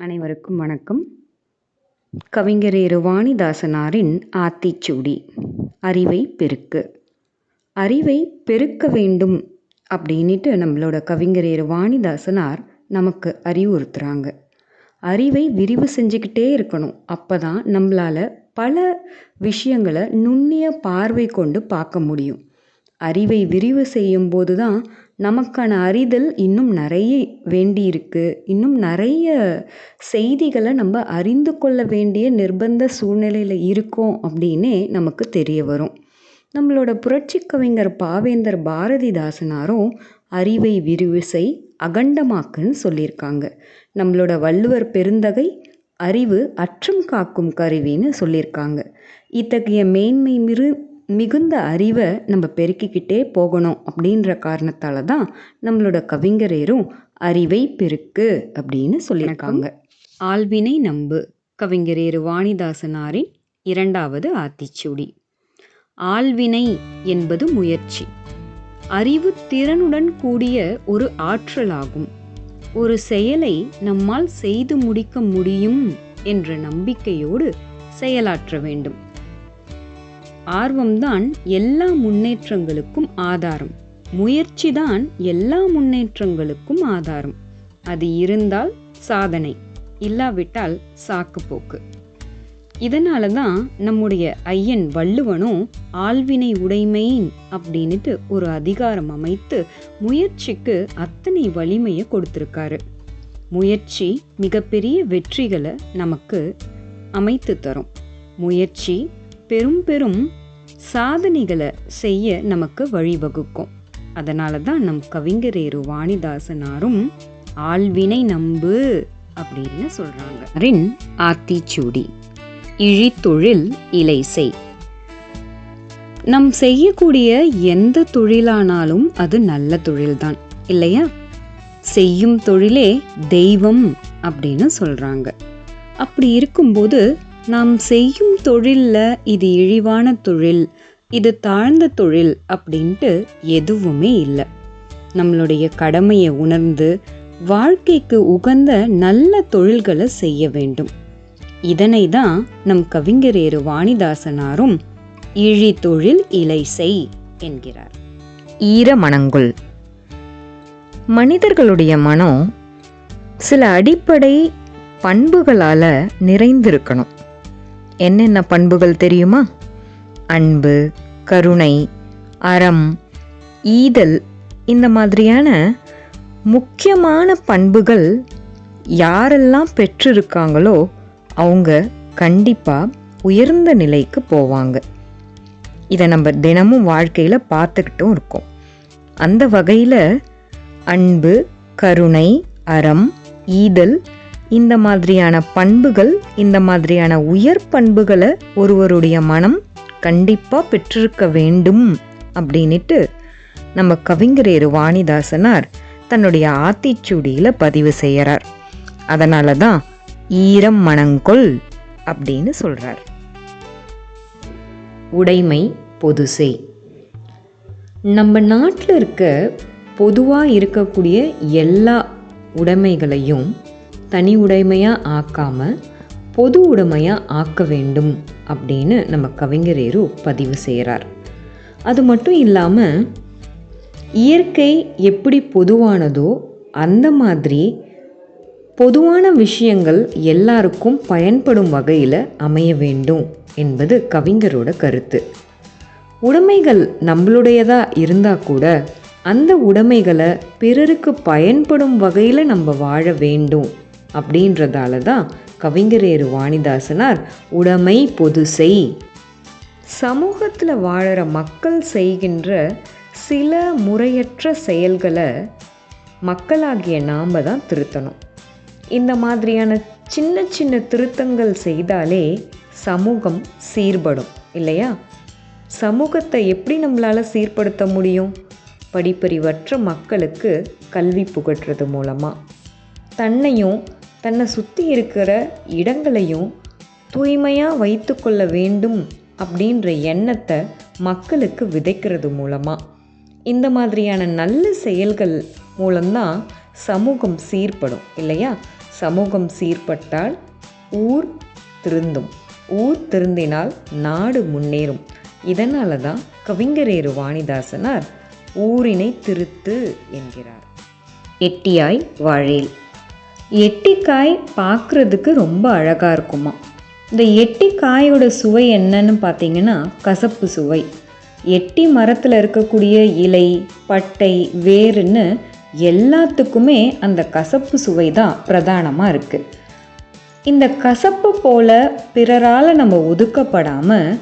அனைவருக்கும் வணக்கம். கவிஞர் வாணிதாசனாரின் ஆத்திச்சூடி அறிவை பெருக்கு. அறிவை பெருக்க வேண்டும் அப்படின்ட்டு நம்மளோட கவிஞர் வாணிதாசனார் நமக்கு அறிவுறுத்துகிறாங்க அறிவை விரிவு செஞ்சுக்கிட்டே இருக்கணும். அப்போ தான் நம்மளால் பல விஷயங்களை நுண்ணிய பார்வை கொண்டு பார்க்க முடியும். அறிவை விரிவு செய்யும்போது தான் நமக்கான அறிதல் இன்னும் நிறைய வேண்டியிருக்கு. இன்னும் நிறைய செய்திகளை நம்ம அறிந்து கொள்ள வேண்டிய நிர்பந்த சூழ்நிலையில் இருக்கோம் அப்படின்னே நமக்கு தெரிய வரும். நம்மளோட புரட்சி கவிஞர் பாவேந்தர் பாரதிதாசனாரும் அறிவை விரிவு செய் அகண்டமாக்குன்னு சொல்லியிருக்காங்க. நம்மளோட வள்ளுவர் பெருந்தகை அறிவு அற்றம் காக்கும் கருவின்னு சொல்லியிருக்காங்க. இத்தகைய மேன்மை மிரு மிகுந்த அறிவை நம்ம பெருக்கிக்கிட்டே போகணும் அப்படின்ற காரணத்தால் தான் நம்மளோட கவிஞரேரும் அறிவை பெருக்கு அப்படின்னு சொல்லியிருக்காங்க. ஆழ்வினை நம்பு கவிஞரேறு வாணிதாசனாரின் இரண்டாவது ஆத்திச்சூடி. ஆழ்வினை என்பது முயற்சி. அறிவு திறனுடன் கூடிய ஒரு ஆற்றலாகும். ஒரு செயலை நம்மால் செய்து முடிக்க முடியும் என்ற நம்பிக்கையோடு செயலாற்ற வேண்டும். ஆர்வம்தான் எல்லா முன்னேற்றங்களுக்கும் ஆதாரம். முயற்சிதான் எல்லா முன்னேற்றங்களுக்கும் ஆதாரம். அது இருந்தால் சாதனை இல்லாவிட்டால் சாக்கு போக்கு இதனால தான் நம்முடைய ஐயன் வள்ளுவனும் ஆழ்வினை உடைமையின் அப்படின்ட்டு ஒரு அதிகாரம் அமைத்து முயற்சிக்கு அத்தனை வலிமையை கொடுத்துருக்காரு. முயற்சி மிகப்பெரிய வெற்றிகளை நமக்கு அமைத்து தரும். முயற்சி பெரும் பெரும் சாதனைகளை செய்ய நமக்கு வழிவகுக்கும். அதனால தான் நம் கவிஞரேரு வாணிதாசனாரும் ஆழ்வினை நம்பு அப்படின்னு சொல்றாங்க. ரின் ஆத்திச்சூடி இழித்தொழில் இலை செய் நம் செய்யக்கூடிய எந்த தொழிலானாலும் அது நல்ல தொழில்தான் இல்லையா? செய்யும் தொழிலே தெய்வம் அப்படின்னு சொல்றாங்க. அப்படி இருக்கும்போது நாம் செய்யும் தொழிலில் இது இழிவான தொழில் இது தாழ்ந்த தொழில் அப்படின்ட்டு எதுவுமே இல்லை. நம்மளுடைய கடமையை உணர்ந்து வாழ்க்கைக்கு உகந்த நல்ல தொழில்களை செய்ய வேண்டும். இதனை தான் நம் கவிஞரேறு வாணிதாசனாரும் இழி தொழில் இலை செய் என்கிறார். ஈர மனங்குள் மனிதர்களுடைய மனம் சில அடிப்படை பண்புகளால் நிறைந்திருக்கணும். என்னென்ன பண்புகள் தெரியுமா? அன்பு கருணை அறம் ஈதல் இந்த மாதிரியான முக்கியமான பண்புகள் யாரெல்லாம் பெற்றிருக்காங்களோ அவங்க கண்டிப்பாக உயர்ந்த நிலைக்கு போவாங்க. இதை நம்ம தினமும் வாழ்க்கையில் பார்த்துக்கிட்டும் இருக்கோம். அந்த வகையில் அன்பு கருணை அறம் ஈதல் இந்த மாதிரியான பண்புகள் இந்த மாதிரியான உயர் பண்புகளை ஒருவருடைய மனம் கண்டிப்பாக பெற்றிருக்க வேண்டும் அப்படின்ட்டு நம்ம கவிஞரேறு வாணிதாசனார் தன்னுடைய ஆத்திச்சூடியில் பதிவு செய்கிறார் அதனால தான் ஈரம் மணங்கொள் அப்படின்னு சொல்கிறார் உடைமை பொதுசை. நம்ம நாட்டில் இருக்க பொதுவாக இருக்கக்கூடிய எல்லா உடைமைகளையும் தனி உடைமையாக ஆக்காமல் பொது உடைமையாக ஆக்க வேண்டும் அப்படின்னு நம்ம கவிஞரேரு பதிவு செய்கிறார் அது மட்டும் இல்லாமல் இயற்கை எப்படி பொதுவானதோ அந்த மாதிரி பொதுவான விஷயங்கள் எல்லாருக்கும் பயன்படும் வகையில் அமைய வேண்டும் என்பது கவிஞரோட கருத்து. உடைமைகள் நம்மளுடையதாக இருந்தால் கூட அந்த உடைமைகளை பிறருக்கு பயன்படும் வகையில் நம்ம வாழ வேண்டும் அப்படின்றதால தான் கவிஞரேறு வாணிதாசனார் உடைமை பொது செய். சமூகத்தில் வாழற மக்கள் செய்கின்ற சில முறையற்ற செயல்களை மக்களாகிய நாம் தான் திருத்தணும். இந்த மாதிரியான சின்ன சின்ன திருத்தங்கள் செய்தாலே சமூகம் சீர்படும் இல்லையா? சமூகத்தை எப்படி நம்மளால் சீர்படுத்த முடியும்? படிப்பறிவற்ற மக்களுக்கு கல்வி புகட்டுறது மூலமாக தன்னையும் தன்னை சுற்றி இருக்கிற இடங்களையும் தூய்மையாக வைத்து கொள்ள வேண்டும் அப்படின்ற எண்ணத்தை மக்களுக்கு விதைக்கிறது மூலமாக இந்த மாதிரியான நல்ல செயல்கள் மூலம்தான் சமூகம் சீர்படும் இல்லையா? சமூகம் சீர்பட்டால் ஊர் திருந்தும். ஊர் திருந்தினால் நாடு முன்னேறும். இதனால தான் கவிஞரேறு வாணிதாசனார் ஊரினை திருத்து என்கிறார். எட்டியாய் வாழேல். எட்டிக்காய் பார்க்குறதுக்கு ரொம்ப அழகாக இருக்குமா. இந்த எட்டிக்காயோட சுவை என்னன்னு பார்த்தீங்கன்னா கசப்பு சுவை. எட்டி மரத்தில் இருக்கக்கூடிய இலை பட்டை வேருன்னு எல்லாத்துக்குமே அந்த கசப்பு சுவை தான் பிரதானமாக இருக்குது இந்த கசப்பு போல பிறரால் நம்ம ஒதுக்கப்படாமல்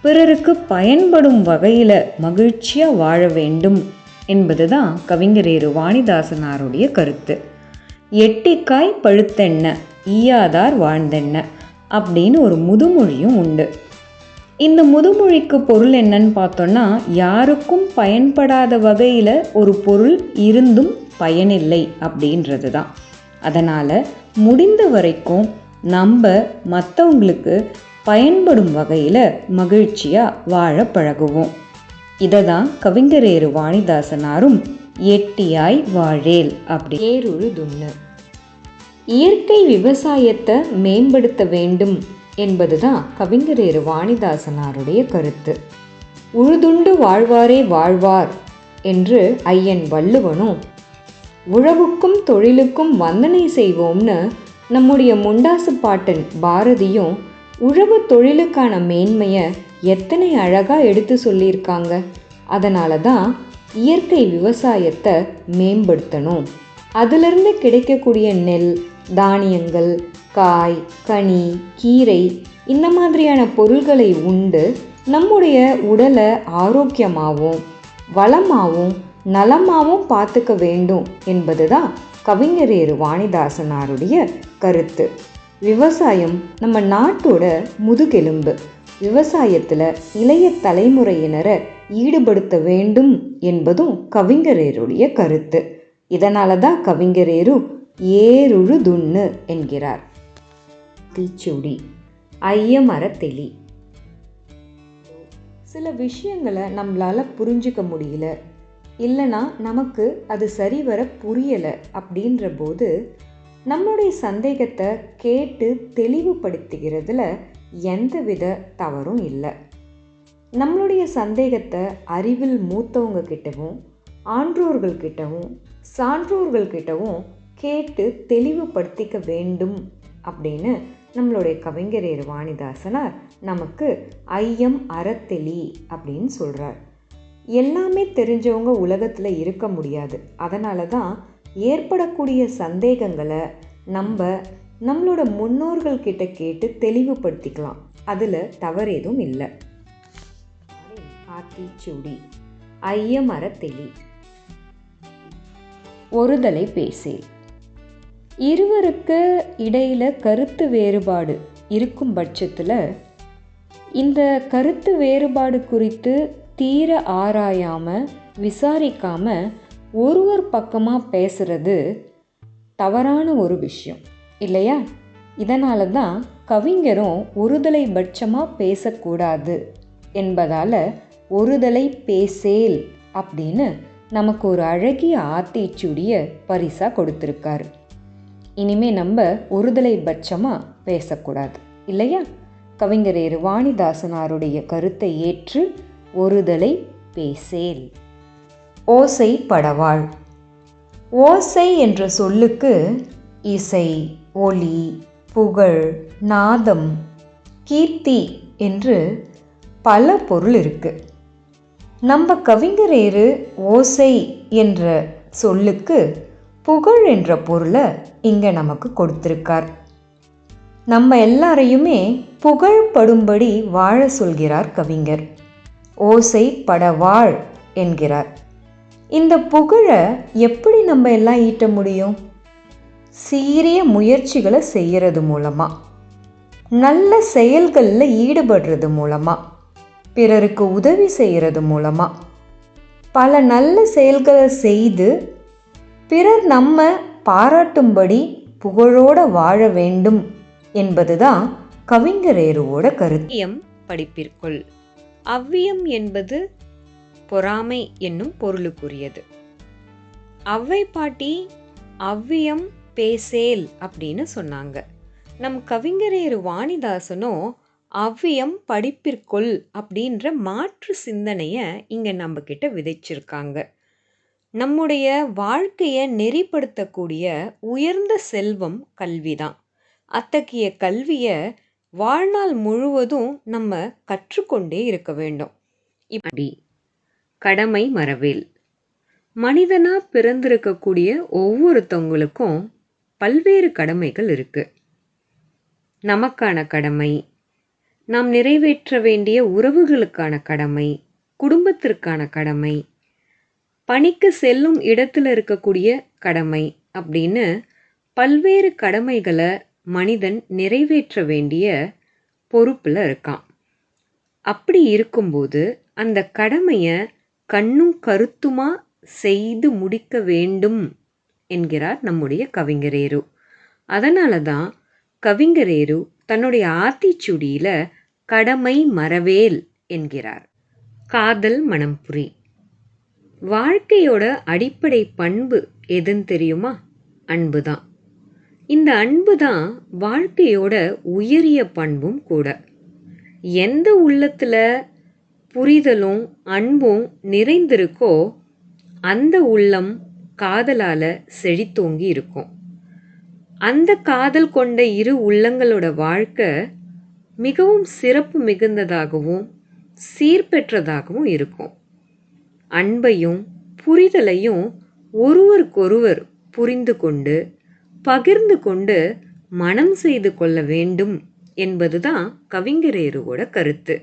பிறருக்கு பயன்படும் வகையில் மகிழ்ச்சியாக வாழ வேண்டும் என்பது தான் கவிஞரேறு வாணிதாசனாருடைய கருத்து. எட்டிக்காய் பழுத்தென்ன ஈயாதார் வாழ்ந்தென்ன அப்படின்னு ஒரு முதுமொழியும் உண்டு. இந்த முதுமொழிக்கு பொருள் என்னன்னு பார்த்தோன்னா யாருக்கும் பயன்படாத வகையில் ஒரு பொருள் இருந்தும் பயனில்லை அப்படின்றது தான் அதனால் முடிந்த வரைக்கும் நம்ம மற்றவங்களுக்கு பயன்படும் வகையில் மகிழ்ச்சியாக வாழ பழகுவோம். இதை தான் கவிஞரேறு வாணிதாசனாரும் எட்டியாய் வாழேல் அப்படி. ஏருழு துண்ணு இயற்கை விவசாயத்தை மேம்படுத்த வேண்டும் என்பதுதான் கவிஞரேறு வாணிதாசனாருடைய கருத்து. உழுதுண்டு வாழ்வாரே வாழ்வார் என்று ஐயன் வள்ளுவனும் உழவுக்கும் தொழிலுக்கும் வந்தனை செய்வோம்னு நம்முடைய முண்டாசு பாட்டன் பாரதியும் உழவு தொழிலுக்கான மேன்மையை எத்தனை அழகாக எடுத்து சொல்லியிருக்காங்க. அதனால தான் இயற்கை விவசாயத்தை மேம்படுத்தணும். அதிலிருந்து கிடைக்கக்கூடிய நெல் தானியங்கள் காய் கனி கீரை இந்த மாதிரியான பொருள்களை உண்டு. நம்முடைய உடலை ஆரோக்கியமாகவும் வளமாகவும் நலமாகவும் பார்த்துக்க வேண்டும் என்பது தான் கவிஞரேறு வாணிதாசனாருடைய கருத்து. விவசாயம் நம்ம நாட்டோட முதுகெலும்பு. விவசாயத்தில் இளைய தலைமுறையினரை ஈடுபடுத்த வேண்டும் என்பதும் கவிஞரேருடைய கருத்து. இதனால தான் கவிஞரேரு ஏருழு துண்ணு என்கிறார். தீச்சுடி ஐயமர தெளி. சில விஷயங்களை நம்மளால் புரிஞ்சுக்க முடியல. இல்லைனா நமக்கு அது சரிவர புரியலை அப்படின்ற போது நம்மளுடைய சந்தேகத்தை கேட்டு தெளிவுபடுத்துகிறதுல எந்தவித தவறும் இல்லை. நம்மளுடைய சந்தேகத்தை அறிவில் மூத்தவங்க கிட்டவும் ஆன்றோர்கள் கிட்டவும் சான்றோர்கள் கிட்டவும் கேட்டு தெளிவுபடுத்திக்க வேண்டும் அப்படின்னு நம்மளுடைய கவிஞரேர் வாணிதாசனார் நமக்கு ஐயம் அறத்தெளி அப்படின்னு சொல்கிறார் எல்லாமே தெரிஞ்சவங்க உலகத்தில் இருக்க முடியாது. அதனால தான் ஏற்படக்கூடிய சந்தேகங்களை நம்ம நம்மளோட முன்னோர்கள்கிட்ட கேட்டு தெளிவுபடுத்திக்கலாம். அதில் தவறேதும் இல்லை. ஆத்திச்சுடி ஐயமர தெளி. ஒருதலை பேசேல் இருவருக்கு இடையில கருத்து வேறுபாடு இருக்கும் பட்சத்தில் இந்த கருத்து வேறுபாடு குறித்து தீர ஆராயாம விசாரிக்காம ஒருவர் பக்கமாக பேசுறது தவறான ஒரு விஷயம் இல்லையா? இதனால தான் கவிஞரும் ஒருதலை பட்சமாக பேசக்கூடாது என்பதால் ஒருதலை பேசேல் அப்படின்னு நமக்கு ஒரு அழகிய ஆத்திச்சூடிய பரிசாக கொடுத்துருக்காரு. இனிமே நம்ம ஒருதலை பட்சமாக பேசக்கூடாது இல்லையா? கவிஞரேறு வாணிதாசனாருடைய கருத்தை ஏற்று ஒருதலை பேசேல். ஓசை படவாள். ஓசை என்ற சொல்லுக்கு இசை ஒளி புகழ் நாதம் கீர்த்தி என்று பல பொருள் இருக்குது நம்ம கவிஞரேறு ஓசை என்ற சொல்லுக்கு புகழ் என்ற பொருளை இங்கே நமக்கு கொடுத்திருக்கார். நம்ம எல்லாரையுமே புகழ்படும்படி வாழ சொல்கிறார் கவிஞர். ஓசை படவாள் என்கிறார். இந்த புகழை எப்படி நம்ம எல்லாம் ஈட்ட முடியும்? சீரிய முயற்சிகளை செய்கிறது மூலமாக நல்ல செயல்களில் ஈடுபடுறது மூலமாக பிறருக்கு உதவி செய்கிறது மூலமாக பல நல்ல செயல்களை செய்து பிறர் நம்ம பாராட்டும்படி புகழோடு வாழ வேண்டும் என்பதுதான் கவிஞரேருவோட கருத்தியம் படிப்பிற்குள். அவ்வியம் என்பது பொறாமை என்னும் பொருளுக்குரியது. அவ்வை பாட்டி அவ்வியம் பேசேல் அப்படின்னு சொன்னாங்க. நம் கவிஞரேறு வாணிதாசனோ அவ்வியம் படிப்பிற்குள் அப்படின்ற மாற்று சிந்தனையை இங்கே நம்ம கிட்ட விதைச்சிருக்காங்க. நம்முடைய வாழ்க்கையை நெறிப்படுத்தக்கூடிய உயர்ந்த செல்வம் கல்வி தான் அத்தகைய கல்வியை வாழ்நாள் முழுவதும் நம்ம கற்றுக்கொண்டே இருக்க வேண்டும். இப்படி கடமை மரவேல் மனிதனாக பிறந்திருக்கக்கூடிய ஒவ்வொருத்தவங்களுக்கும் பல்வேறு கடமைகள் இருக்குது நமக்கான கடமை நாம் நிறைவேற்ற வேண்டிய உறவுகளுக்கான கடமை குடும்பத்திற்கான கடமை பணிக்கு செல்லும் இடத்துல இருக்கக்கூடிய கடமை அப்படின்னு பல்வேறு கடமைகளை மனிதன் நிறைவேற்ற வேண்டிய பொறுப்பில் இருக்கான். அப்படி இருக்கும்போது அந்த கடமையை கண்ணும் கருத்துமா செய்து முடிக்க வேண்டும் என்கிறார் நம்முடைய கவிஞரேரு அதனால தான் கவிஞரேரு தன்னுடைய ஆத்திச்சுடியில் கடமை மறவேல் என்கிறார். காதல் மனம்புரி வாழ்க்கையோட அடிப்படை பண்பு எதுன்னு தெரியுமா? அன்பு தான் இந்த அன்பு தான் வாழ்க்கையோட உயரிய பண்பும் கூட. எந்த உள்ளத்தில் புரிதலும் அன்பும் நிறைந்திருக்கோ அந்த உள்ளம் காதலால் செழித்தோங்கி இருக்கும். அந்த காதல் கொண்ட இரு உள்ளங்களோட வாழ்க்கை மிகவும் சிறப்பு மிகுந்ததாகவும் சீர்பெற்றதாகவும் இருக்கும். அன்பையும் புரிதலையும் ஒருவருக்கொருவர் புரிந்து கொண்டு பகிர்ந்து கொண்டு மனம் செய்து கொள்ள வேண்டும் என்பதுதான் கவிஞரேருவோட கருத்து.